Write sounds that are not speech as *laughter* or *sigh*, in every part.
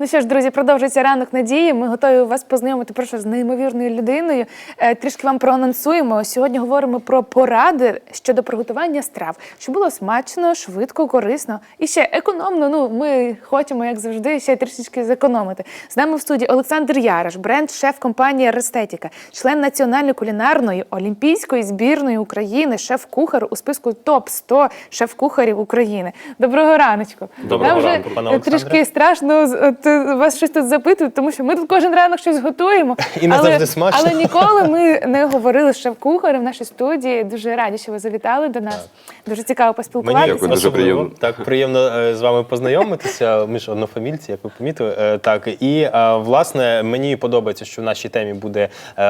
Ну що ж, друзі, продовжується ранок надії. Ми готові вас познайомити просто з неймовірною людиною. Е, Трішки вам проанонсуємо. Сьогодні говоримо про поради щодо приготування страв, щоб було смачно, швидко, корисно і ще економно. Ну, ми хочемо, як завжди, ще трішечки зекономити. З нами в студії Олександр Яраш, бренд шеф компанії Рестетіка, член національної кулінарної олімпійської збірної України, шеф-кухар у списку топ 100 шеф-кухарів України. Доброго раночку. Доброго Нам ранку, пане Олександре. трішки страшно от, вас щось тут запитують, тому що ми тут кожен ранок щось готуємо. І не але, завжди смачно. Але ніколи ми *laughs* не говорили з шеф-кухарем в нашій студії. Дуже раді, що ви завітали до нас. Дуже цікаво поспілкуватися. Дякую, дуже приємно. Так, приємно е, з вами познайомитися. Ми ж однофамільці, як ви помітили. Е, Так, і е, власне мені подобається, що в нашій темі буде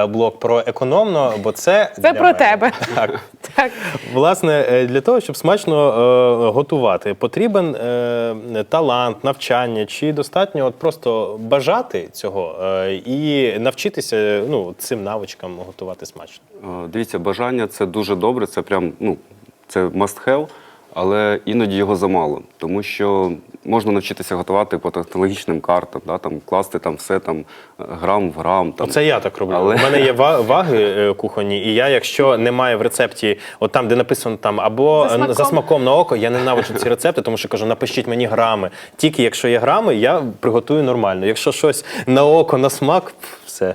блок про економно, бо це Це для про мене. тебе. Так. *laughs* Так. Власне, для того, щоб смачно готувати, потрібен талант, навчання, чи достатньо от просто бажати цього е, і навчитися ну, цим навичкам готувати смачно. Е, Дивіться, бажання це дуже добре, це прям ну це must have, але іноді його замало, тому що можна навчитися готувати по технологічним картам, да, там класти там все там е, грам в грам. Там. Оце я так роблю. Але- У мене є *laughs* ва- ваги е, кухонні, і я, якщо немає в рецепті, от там, де написано там або За смаком, за смаком на око, я ненавиджу ці рецепти, тому що кажу, напишіть мені грами. Тільки якщо є грами, я приготую нормально. Якщо щось на око, на смак, все.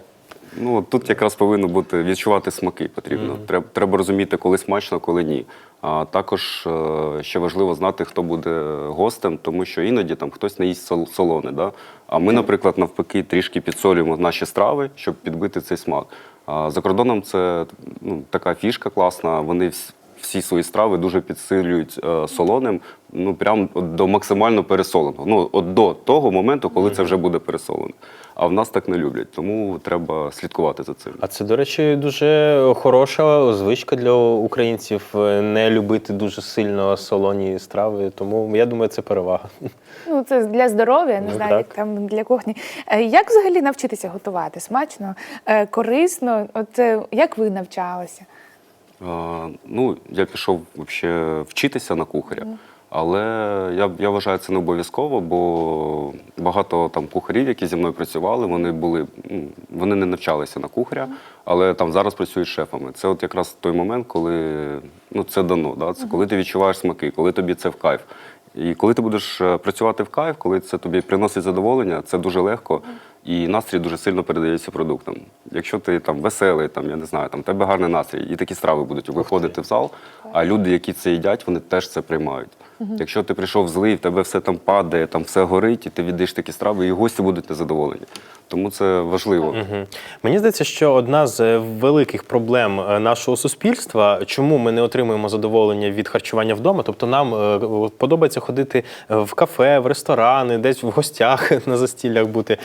Ну тут якраз повинно бути відчувати смаки потрібно. Треба, треба розуміти, коли смачно, коли ні. А також е, ще важливо знати, хто буде гостем, тому що іноді там хтось не їсть сол- солоне. Да? А ми, наприклад, навпаки, трішки підсолюємо наші страви, щоб підбити цей смак. А за кордоном це ну, така фішка класна. Вони всі свої страви дуже підсилюють е, солоним, ну прям до максимально пересоленого. Ну от до того моменту, коли це вже буде пересолено. А в нас так не люблять, тому треба слідкувати за цим. А це, до речі, дуже хороша звичка для українців е, не любити дуже сильно солоні страви. Тому я думаю, це перевага. Ну, це для здоров'я, не Ну, знаю, так. як там для кухні. Е, Як взагалі навчитися готувати? Смачно, е, корисно? От е, як ви навчалися? Ну, я пішов вообще вчитися на кухаря. Але я, я вважаю це не обов'язково, бо багато там кухарів, які зі мною працювали, вони були вони не навчалися на кухаря, але там зараз працюють шефами. Це от якраз той момент, коли ну це дано. Да? Це коли ти відчуваєш смаки, коли тобі це в кайф. І коли ти будеш е, працювати в кайф, коли це тобі приносить задоволення, це дуже легко і настрій дуже сильно передається продуктам. Якщо ти там веселий, там я не знаю, там тебе гарний настрій, і такі страви будуть виходити в зал, а люди, які це їдять, вони теж це приймають. Якщо ти прийшов злий, в тебе все там падає, там все горить, і ти віддаєш такі страви, і гості будуть незадоволені. Тому це важливо. Мгм. Мені здається, що одна з е, великих проблем е, нашого суспільства, чому ми не отримуємо задоволення від харчування вдома, тобто нам е, подобається ходити в кафе, в ресторани, десь в гостях *laughs* на застіллях бути.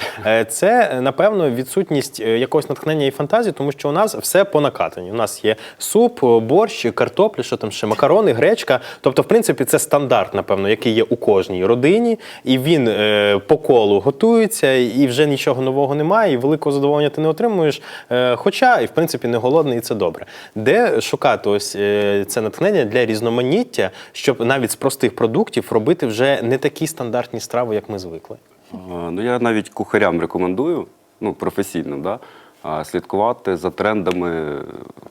Це напевно відсутність якогось натхнення і фантазії, тому що у нас все по накатанні. У нас є суп, борщ, картопля, що там ще макарони, гречка. Тобто, в принципі, це стандарт, напевно, який є у кожній родині, і він е, по колу готується, і вже нічого нового немає, і великого задоволення ти не отримуєш. Е, хоча, і в принципі, не голодний, і це добре. Де шукати ось е, це натхнення для різноманіття, щоб навіть з простих продуктів робити вже не такі стандартні страви, як ми звикли. Ну, я навіть кухарям рекомендую, ну, професійним, да, слідкувати за трендами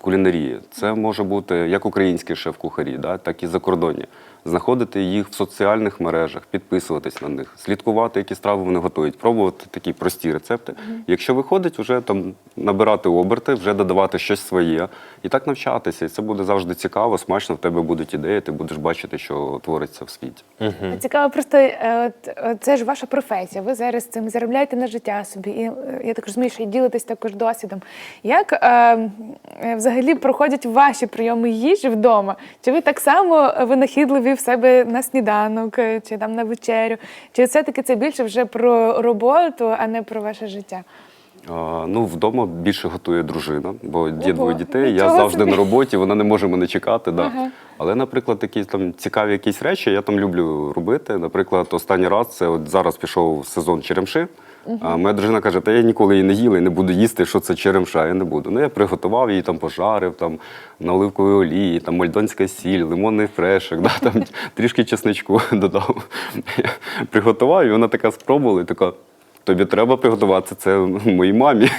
кулінарії. Це може бути як українські шеф-кухарі, так і закордонні. Знаходити їх в соціальних мережах, підписуватись на них, слідкувати, які страви вони готують, пробувати такі прості рецепти. Якщо виходить, вже там набирати оберти, вже додавати щось своє і так навчатися. І це буде завжди цікаво, смачно, в тебе будуть ідеї, ти будеш бачити, що твориться в світі. Цікаво, просто е, от, е, це ж ваша професія. Ви зараз цим заробляєте на життя собі. І е, я так розумію, що і ділитесь також досвідом. Як е, е, взагалі проходять ваші прийоми їжі вдома? Чи ви так само винахідливі в себе на сніданок, е, чи там на вечерю? Чи все-таки це більше вже про роботу, а не про ваше життя? А, Ну, вдома більше готує дружина, бо є двоє дітей. Я завжди собі. на роботі, вона не може мене чекати. Да. Ага. Але, наприклад, такі там цікаві якісь речі я там люблю робити. Наприклад, останній раз це от зараз пішов сезон черемши. А моя дружина каже: Та я ніколи її не їла і не буду їсти, що це черемша, я не буду. Ну я приготував її, там пожарив, там на оливковій олії, там мальдонська сіль, лимонний фрешик, *laughs* да, там трішки чесничку *laughs* додав. Приготував, і вона така спробувала і така. Тобі треба приготувати це моїй мамі.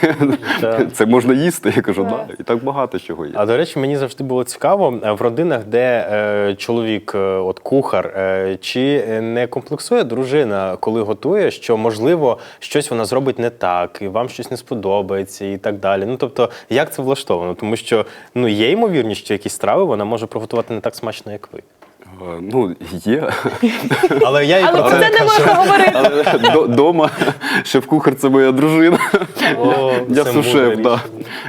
Так. *laughs* Це можна їсти. Я кажу, да. І так багато чого є. А до речі, мені завжди було цікаво е, в родинах, де е, чоловік, е, от кухар, е, чи не комплексує дружина, коли готує, що можливо щось вона зробить не так, і вам щось не сподобається, і так далі. Ну тобто, як це влаштовано? Тому що ну є ймовірність, що якісь страви вона може приготувати не так смачно, як ви. Е, Ну, є. *laughs* Але я і Але про про це це не можна говорити. Але до- дома шеф-кухар це моя дружина. О, Я це мудре рішення.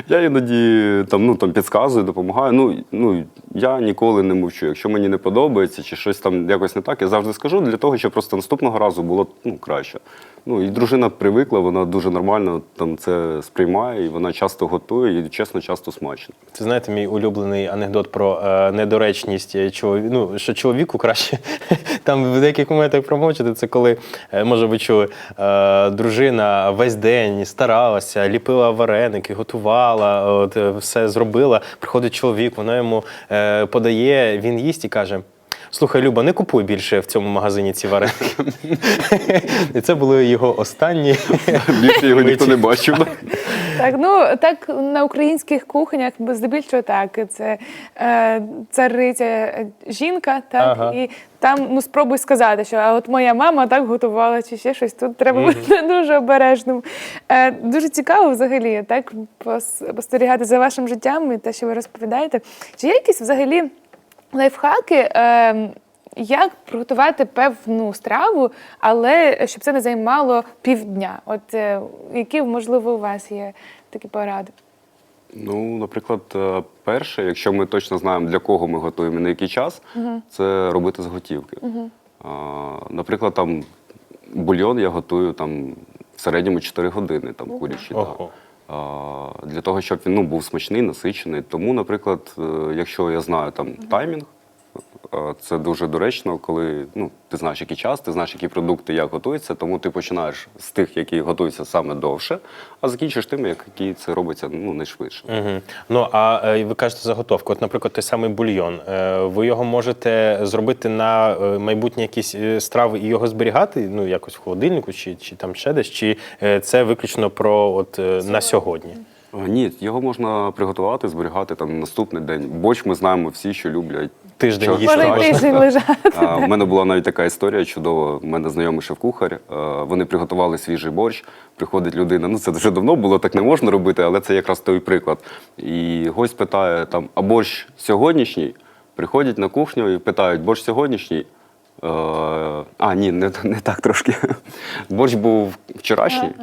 Я іноді там, ну, там підказую, допомагаю. Ну, ну, я ніколи не мовчу. Якщо мені не подобається чи щось там якось не так, я завжди скажу для того, щоб просто наступного разу було ну, краще. Ну, і дружина привикла, вона дуже нормально там це сприймає, і вона часто готує, і чесно, часто смачно. Це знаєте, мій улюблений анекдот про е, недоречність чоловіка. Ну, що чоловіку краще *laughs* там в деяких моментах промовчати. Це коли, е, може, ви чули, е, дружина весь день старалася, ліпила вареники, готувала, от, е, все зробила. Приходить чоловік, вона йому е, подає, він їсть і каже. Слухай, Люба, не купуй більше в цьому магазині ці вареники. *laughs* І це були його останні. *laughs* Більше його ніхто не бачив. Так, ну так на українських кухнях здебільшого так. Це е, цариця е, жінка, так Ага. і там ну спробуй сказати, що а от моя мама так готувала, чи ще щось. Тут треба бути *laughs* дуже обережним. Е, дуже цікаво взагалі так пос- спостерігати за вашим життям і те, що ви розповідаєте. Чи є якісь взагалі лайфхаки? Е, як приготувати певну страву, але щоб це не займало півдня? От е, які, можливо, у вас є такі поради? Ну, наприклад, е, перше, якщо ми точно знаємо, для кого ми готуємо і на який час, це робити заготівки. А, Наприклад, там бульйон я готую там в середньому 4 години, там курячий. да. Ого. Для того, щоб він ну, був смачний, насичений. Тому, наприклад, е, якщо я знаю там таймінг, це дуже доречно, коли ну, ти знаєш, який час, ти знаєш, які продукти як готуються, тому ти починаєш з тих, які готуються саме довше, а закінчиш тим, які це робиться ну, найшвидше. Угу. Ну а е, ви кажете заготовку. От, наприклад, той самий бульйон. Е, Ви його можете зробити на е, майбутні якісь е, страви і його зберігати, ну якось в холодильнику, чи, чи там ще десь, чи е, це виключно про от е, на сьогодні? А, Ні, його можна приготувати, зберігати там на наступний день. Борщ ми знаємо всі, що люблять. Тиждень їсти Може й тиждень лежати. А, У мене була навіть така історія чудова. У мене знайомий шеф-кухар. е, Вони приготували свіжий борщ. Приходить людина. Ну це вже давно було, так не можна робити, але це якраз той приклад. І гость питає: там, а борщ сьогоднішній? Приходять на кухню і питають, борщ сьогоднішній? Е, а, ні, не, не так трошки. *laughs* Борщ був вчорашній. І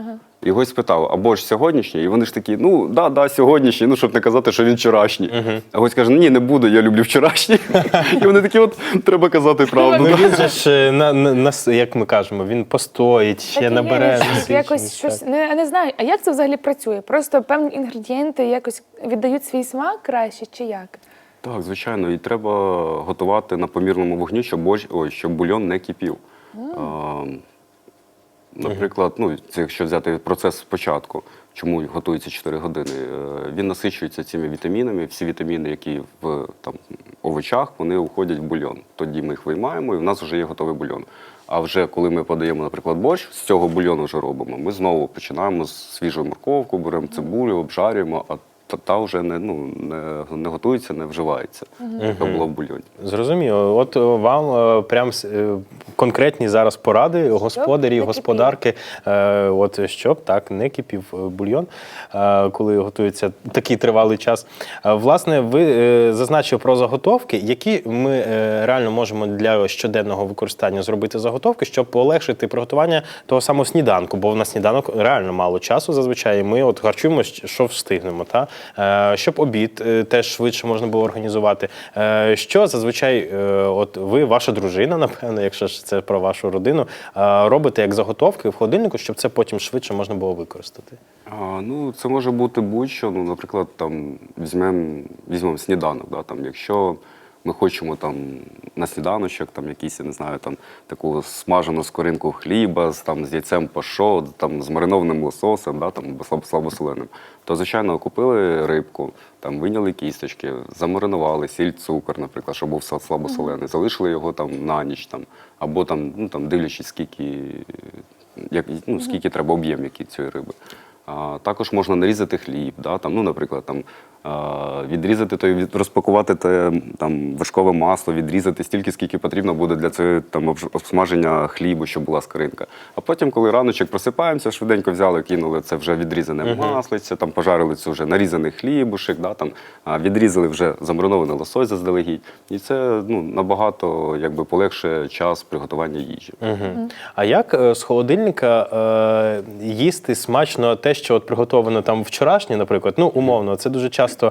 гость спитав, а борщ сьогоднішній? І вони ж такі, ну да, да, сьогоднішній, ну щоб не казати, що він вчорашній. А гость каже, ні, не буду, я люблю вчорашній. *laughs* І вони такі, от треба казати правду. Ну він *laughs* же ж е, на, на, на як ми кажемо, він постоїть, ще Так і є, набере. щось- насиченість, якось так. щось не, не знаю. А як це взагалі працює? Просто певні інгредієнти якось віддають свій смак краще, чи як? Так, звичайно, і треба готувати на помірному вогні, щоб борщ, ой, щоб бульйон не кипів. А, наприклад, ну, якщо взяти процес спочатку, чому готується 4 години, е, він насичується цими вітамінами. Всі вітаміни, які в там, овочах, вони уходять в бульйон. Тоді ми їх виймаємо, і в нас вже є готовий бульйон. А вже коли ми подаємо, наприклад, борщ, з цього бульйону вже робимо. Ми знову починаємо з свіжої морковку, беремо цибулю, обжарюємо, а та, та вже не, ну, не, не готується, не вживається, яка була в бульйоні. Зрозуміло. От е, вам е, прям с- е, конкретні зараз поради господарі, не господарки. е, От щоб так не кипів е, бульйон, е, коли готується такий тривалий час. Е, Власне, ви е, зазначили про заготовки, які ми е, реально можемо для щоденного використання зробити заготовки, щоб полегшити приготування того самого сніданку, бо на сніданок реально мало часу зазвичай. і Ми от харчуємося, що встигнемо. Та? Е, Щоб обід е, теж швидше можна було організувати. Е, Що зазвичай, от ви, ваша дружина, *laughs* напевно, якщо ж це про вашу родину, робите як заготовки в холодильнику, щоб це потім швидше можна було використати. А, ну, це може бути будь-що. Ну, наприклад, там візьмемо візьмемо сніданок. Да, там, якщо ми хочемо там на сніданочок, там якісь, я не знаю, там таку смажену скоринку хліба з там з яйцем пашот, там з маринованим лососем, да, там або слаб- слабосоленим, то звичайно купили рибку, там виняли кісточки, замаринували сіль, цукор, наприклад, щоб був слабосолений, залишили його там на ніч, там або там, ну там дивлячись, скільки як, ну, скільки треба об'єм який цієї риби. А, також можна нарізати хліб, да, там, ну, наприклад, там, відрізати той, від- розпакувати те там, вершкове масло, відрізати стільки, скільки потрібно буде для цього там, обсмаження хлібу, щоб була скринка. А потім, коли раночок просипаємося, швиденько взяли, кинули це вже відрізане маслиця, там пожарили це вже нарізаний хлібушек, да, там, відрізали вже замаринований лосось заздалегідь. І це ну, набагато якби, полегшує час приготування їжі. Угу. А як е, з холодильника е, їсти смачно те, що от приготовано там вчорашнє, наприклад, ну умовно, це дуже часто е,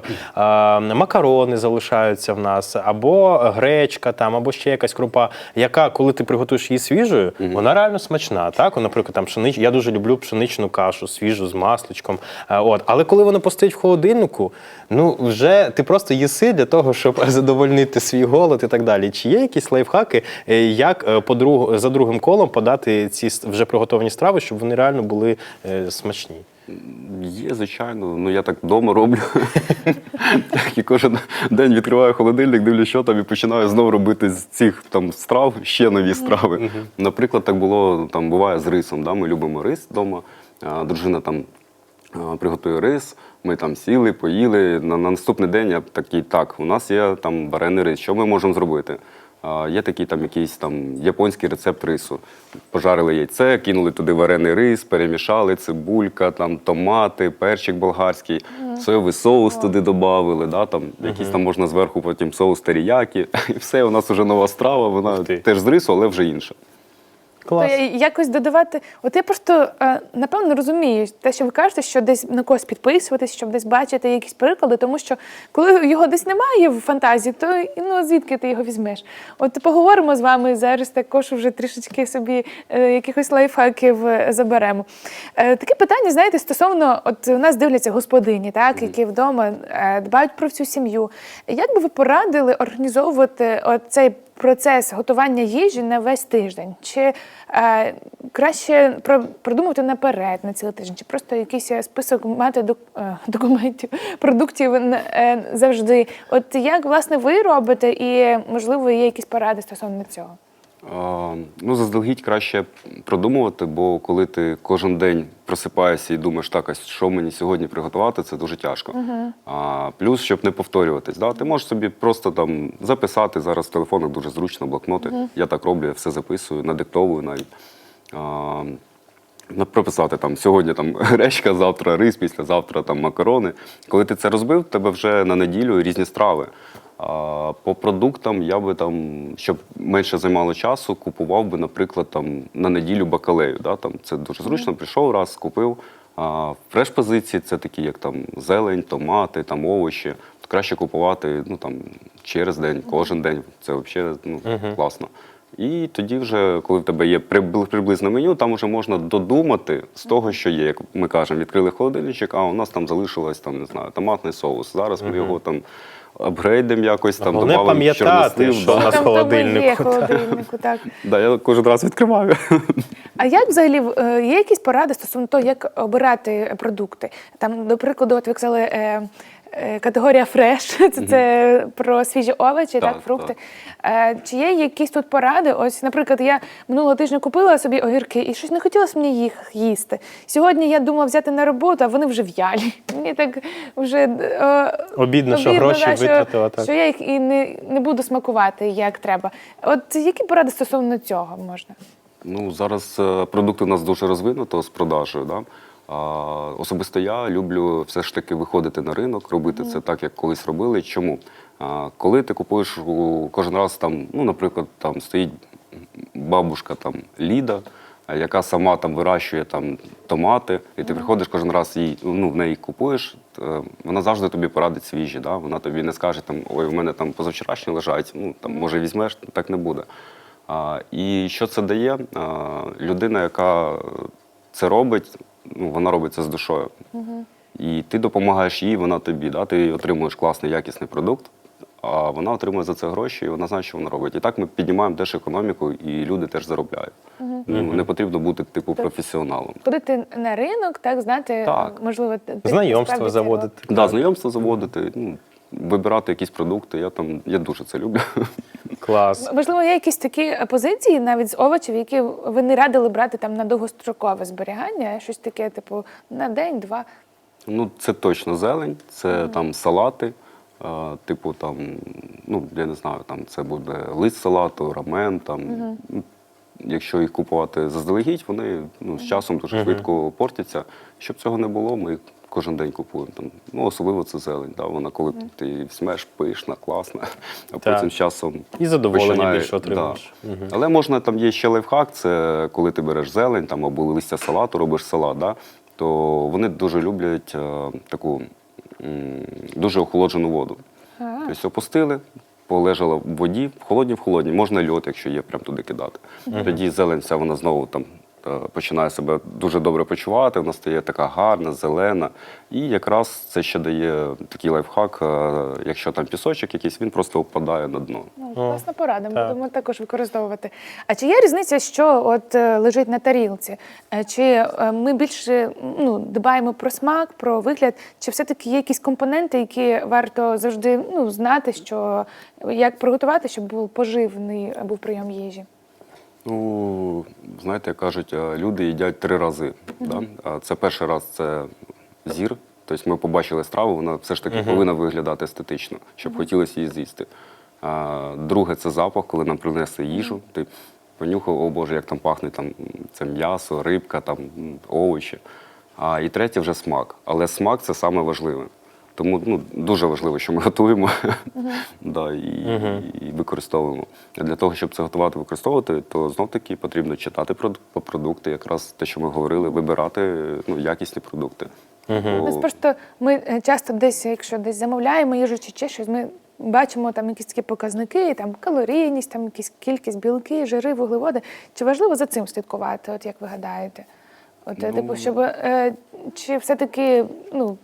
макарони залишаються в нас, або гречка, там, або ще якась крупа, яка, коли ти приготуєш її свіжою, вона реально смачна. Так, наприклад, там пшенич... я дуже люблю пшеничну кашу, свіжу з масличком. От. Але коли вона постоїть в холодильнику, ну вже ти просто їси для того, щоб *laughs* задовольнити свій голод і так далі. Чи є якісь лайфхаки, е, як е, по друг... за другим колом подати ці вже приготовані страви, щоб вони реально були е, смачні? Є, звичайно. Ну я так вдома роблю. *laughs* Так, і кожен день відкриваю холодильник, дивлюсь, що там, і починаю знову робити з цих там страв ще нові страви. Наприклад, так було там буває з рисом. Да? Ми любимо рис вдома. Дружина там приготує рис. Ми там сіли, поїли. На, на наступний день я такий, так, у нас є там варений рис. Що ми можемо зробити? А, Є такі там якийсь там японський рецепт рису. Пожарили яйце, кинули туди варений рис, перемішали, цибулька, там томати, перчик болгарський, соєвий соус туди додали, да, там, якийсь там можна зверху потім соус теріякі. *laughs* І все, у нас вже нова страва, вона теж з рису, але вже інша. Клас. То я якось додавати. От я просто е, напевно розумію те, що ви кажете, що десь на когось підписуватись, щоб десь бачити якісь приклади, тому що коли його десь немає в фантазії, то ну звідки ти його візьмеш? От поговоримо з вами зараз. Також вже трішечки собі е, якихось лайфхаків е, заберемо. Таке питання, знаєте, стосовно от у нас дивляться господині, так які вдома дбають про всю сім'ю. Як би ви порадили організовувати цей процес готування їжі на весь тиждень? Чи е, краще про, продумувати наперед на цілий тиждень, чи просто якийсь е, список мати док, е, *laughs* документів, продуктів е, завжди? От як власне ви робите, і можливо є якісь поради стосовно цього? Ну, заздалегідь краще продумувати, бо коли ти кожен день просипаєшся і думаєш, так, а що мені сьогодні приготувати, це дуже тяжко. А, плюс, щоб не повторюватись, да, ти можеш собі просто там записати зараз в телефонах дуже зручно, блокноти. Я так роблю, я все записую, надиктовую навіть. А, прописати там сьогодні там *laughs* гречка, завтра рис, післязавтра там макарони. Коли ти це розбив, тебе вже на неділю різні страви. А по продуктам я би там, щоб менше займало часу, купував би, наприклад, там на неділю бакалею. Да? Там це дуже зручно. Прийшов раз, купив. А фреш позиції це такі, як там зелень, томати, там овочі. То краще купувати ну там через день, кожен день. Це взагалі ну, класно. І тоді, вже, коли в тебе є прибли- приблизне меню, там вже можна додумати з того, що є. Як ми кажемо, відкрили холодильничок, а у нас там залишилось там, не знаю, томатний соус. Зараз ми його там апгрейдемо якось, там Головне добавимо пам'ятати, що у нас Там там є холодильнику, холодильнику, так. Да, я кожен раз відкриваю. А як взагалі е, є якісь поради стосовно того, як обирати продукти? Там, до прикладу, от ви казали. Е, Категорія фреш, це, це про свіжі овочі, так, Так, фрукти. Е, чи є якісь тут поради? Ось, наприклад, я минулого тижня купила собі огірки і щось не хотілося мені їх їсти. Сьогодні я думала взяти на роботу, а вони вже в'ялі. *laughs* Мені так вже е, Обідно, що гроші да, витратила, так. Що я їх і не, не буду смакувати як треба. От які поради стосовно цього можна? Ну, зараз е, продукти у нас дуже розвинуто з продажею. Да? Особисто я люблю все ж таки виходити на ринок, робити це так, як колись робили. Чому? Коли ти купуєш кожен раз там, ну, наприклад, там стоїть бабушка там Ліда, яка сама там вирощує там томати, і ти приходиш кожен раз їй, ну, в неї купуєш, е, вона завжди тобі порадить свіжі. Да? Вона тобі не скаже, там, ой, у мене там позавчорашні лежать, ну, там, може візьмеш, так не буде. А, і що це дає? А, людина, яка це робить, ну, вона робиться з душою. І ти допомагаєш їй, вона тобі. Да? Ти отримуєш класний, якісний продукт, а вона отримує за це гроші, і вона знає, що вона робить. І так ми піднімаємо теж економіку, і люди теж заробляють. Ну, не потрібно бути типу професіоналом. Ходити на ринок, так знати, Так. можливо, т- т- Знайомства справді заводити. Да, знайомство заводити, ну, вибирати якісь продукти. Я там я дуже це люблю. Клас. Можливо, є якісь такі позиції навіть з овочів, які ви не радили брати там на довгострокове зберігання, щось таке, типу, на день-два. Ну, це точно зелень, це там салати, е, типу там, ну, я не знаю, там це буде лист салату, рамен. Там, ну, Якщо їх купувати заздалегідь, вони ну, з часом дуже швидко портяться. Щоб цього не було, ми їх кожен день купуємо. Там, ну, особливо це зелень. Да? Вона коли ти візьмеш, пишна, класна, а Так. потім з часом. І задоволення починає- більше отримуєш. Да. Але можна там є ще лайфхак, це коли ти береш зелень там, або листя салату, робиш салат, да, то вони дуже люблять е, таку м, дуже охолоджену воду. Тобто опустили, полежала в воді, в холодній в холодній, можна льод, якщо є, прям туди кидати. Тоді зелень вся вона знову там. Е, Починає себе дуже добре почувати, вона стає така гарна, зелена. І якраз це ще дає такий лайфхак. е, Якщо там пісочок якийсь, він просто впадає на дно. Ну, класна порада, так. будемо також використовувати. А чи є різниця, що от е, лежить на тарілці? Чи ми більше ну, дбаємо про смак, про вигляд, чи все-таки є якісь компоненти, які варто завжди ну, знати, що як приготувати, щоб був поживний був прийом їжі? Ну, знаєте, як кажуть, е, люди їдять три рази. Да? А Це перший раз це зір. Тобто ми побачили страву, вона все ж таки повинна виглядати естетично, щоб хотілося її з'їсти. А, друге це запах, коли нам принесли їжу. Ти понюхав, о Боже, як там пахне там, це м'ясо, рибка, там, овочі. А і третє вже смак. Але смак це саме важливе. Тому ну, дуже важливо, що ми готуємо *laughs* да, і, і використовуємо. А для того, щоб це готувати використовувати, то знов таки потрібно читати про, про продукти, якраз те, що ми говорили, вибирати ну, якісні продукти. Бо- нас просто ми е, часто десь, якщо десь замовляємо їжу чи ще щось, ми бачимо там якісь такі показники, там калорійність, там якісь кількість білки, жири, вуглеводи. Чи важливо за цим слідкувати, от як ви гадаєте? От, е, типу, щоб е, чи все-таки, ну.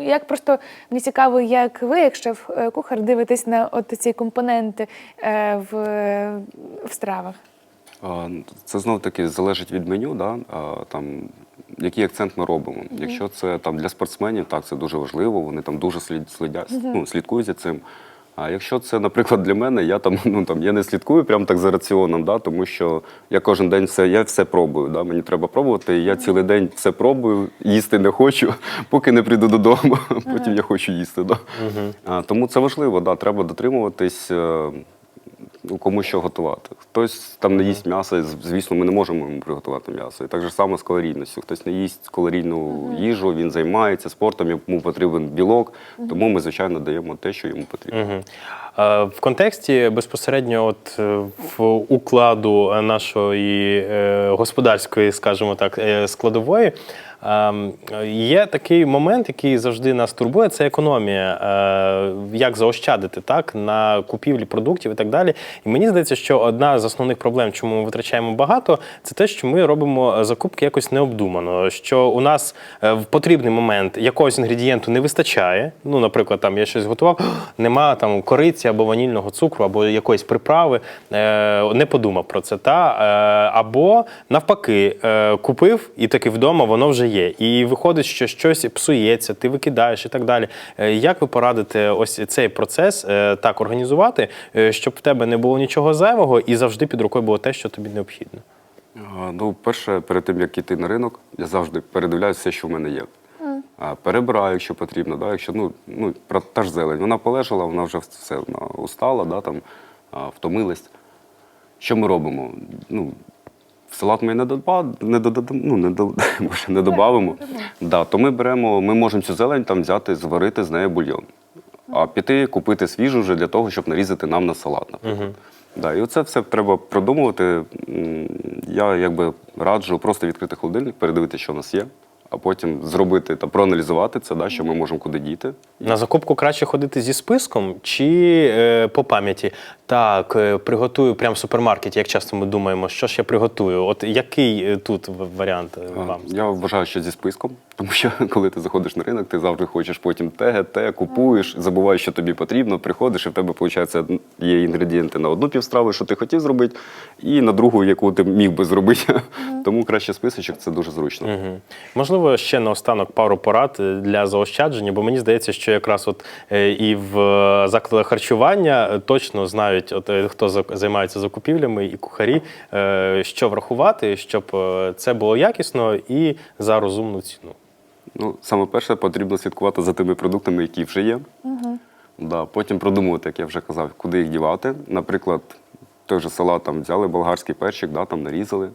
Як просто мені цікаво, як ви, як шеф-кухар, дивитесь на от ці компоненти е, в, в стравах? Це знов таки залежить від меню, да? там, який акцент ми робимо. Якщо це там для спортсменів, так це дуже важливо, вони там дуже слід, слідять, ну, слідкують за цим. А якщо це, наприклад, для мене, я там ну там я не слідкую прям так за раціоном, да, тому що я кожен день все, я все пробую. Да, мені треба пробувати. і Я цілий день все пробую, їсти не хочу, *laughs* поки не прийду додому. *laughs* Потім я хочу їсти. Да. А, тому це важливо, да, треба дотримуватись. Кому що готувати. Хтось там не їсть м'ясо, звісно, ми не можемо йому приготувати м'ясо. І так же само з калорійністю. Хтось не їсть калорійну їжу, він займається спортом, йому потрібен білок, тому ми, звичайно, даємо те, що йому потрібно. В контексті безпосередньо от е, в укладу нашої е, господарської, скажімо так, е, складової. Ем, Є такий момент, який завжди нас турбує, це економія, е, як заощадити так на купівлі продуктів і так далі. І мені здається, що одна з основних проблем, чому ми витрачаємо багато, це те, що ми робимо закупки якось необдумано. Що у нас е, в потрібний момент якогось інгредієнту не вистачає. Ну, наприклад, там я щось готував, *gasps* нема там кориці або ванільного цукру, або якоїсь приправи. Е, не подумав про це. Та або навпаки, купив і таки вдома воно вже є. І виходить, що щось псується, ти викидаєш і так далі. Е, як ви порадите ось цей процес е, так організувати, е, щоб в тебе не було нічого зайвого і завжди під рукою було те, що тобі необхідно? Ну, перше, перед тим як іти на ринок, я завжди передивляюся все, що в мене є. А, Перебираю, якщо потрібно. Да? Якщо ну, ну, про- та ж зелень, вона полежала, вона вже все вона устала, да, там, втомилась. Що ми робимо? Ну, салат ми не додамо, не додамо, ну, не, до, *laughs* може, не додамо. Да, то ми беремо, ми можемо цю зелень там взяти, зварити з нею бульйон. А піти купити свіжу вже для того, щоб нарізати нам на салат, наприклад. Да, і оце все треба продумувати. Я якби раджу просто відкрити холодильник, передивитися, що в нас є, а потім зробити та проаналізувати це, да, що ми можемо куди діти. На закупку краще ходити зі списком чи е, по пам'яті? Так, е, приготую прямо в супермаркеті, як часто ми думаємо, що ж я приготую. От який е, тут в- варіант е, вам? Я вважаю, що зі списком, Тому що коли ти заходиш на ринок, ти завжди хочеш потім те, те, купуєш, забуваєш, що тобі потрібно, приходиш, і в тебе, виходить, є інгредієнти на одну півстрави, що ти хотів зробити, і на другу, яку ти міг би зробити. Тому краще списочок це дуже зручно. Мгм. Можливо, ще наостанок пару порад е, для заощадження, бо мені здається, що якраз от е, і в е, закладах харчування точно знають, от хто за- займається закупівлями і кухарі, що врахувати, щоб це було якісно і за розумну ціну. Ну, саме перше, потрібно слідкувати за тими продуктами, які вже є. Да, потім продумувати, як я вже казав, куди їх дівати. Наприклад, той же салат там взяли болгарський перчик, да, там нарізали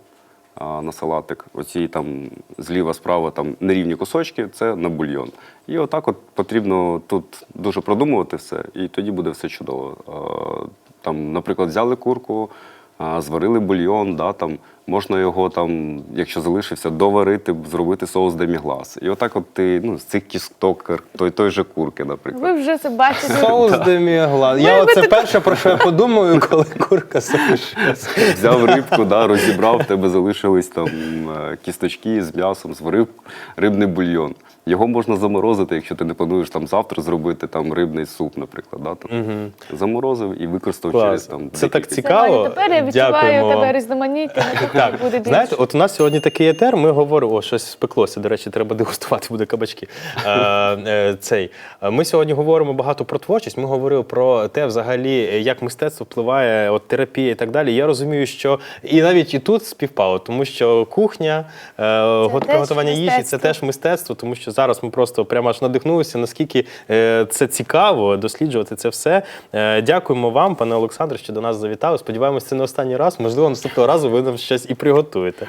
а, на салатик. Оці там зліва, справа там нерівні кусочки це на бульйон. І отак от потрібно тут дуже продумувати все, і тоді буде все чудово. А, там, наприклад, взяли курку, а, зварили бульйон, да, там, можна його, там, якщо залишився, доварити, зробити соус деміглас. І отак от ти ну, з цих кісток, той, той же курки, наприклад. Ви вже це бачите. Соус *laughs* демігла. Я оце перше, про що я подумаю, коли курка залишилась. Взяв рибку, да, розібрав, в тебе залишились там е, кісточки з м'ясом, зварив рибний бульйон. Його можна заморозити, якщо ти не плануєш там завтра зробити там рибний суп, наприклад. Да, там. Заморозив і використав через там. Це так цікаво. Це, тепер я відчуваю Дякуємо тебе різноманіття, на Так, буде більше. знаєте, от у нас сьогодні такий етер. Ми говоримо, о, щось спеклося. До речі, треба *laughs* дегустувати буде кабачки. Е, е, цей. Ми сьогодні говоримо багато про творчість. Ми говорили про те, взагалі, як мистецтво впливає, от терапія і так далі. Я розумію, що і навіть і тут співпало, тому що кухня, е, го- теж приготування їжі це мистецтво. теж мистецтво, тому що зараз ми просто прямо аж надихнулися, наскільки е, це цікаво досліджувати це все. Е, Дякуємо вам, пане Олександре, що до нас завітали. Сподіваємось, це не останній раз. Можливо, наступного разу ви нам щось і приготуєте.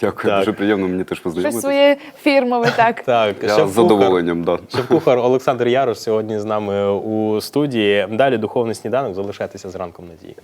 Дякую, Так. дуже приємно мені теж Щось познайомитися. своє фірмове, так. *laughs* Так, Я з шеф-кухар- задоволенням, да. Шеф-кухар Олександр Ярош сьогодні з нами у студії. Далі духовний сніданок. Залишайтеся з ранком надії.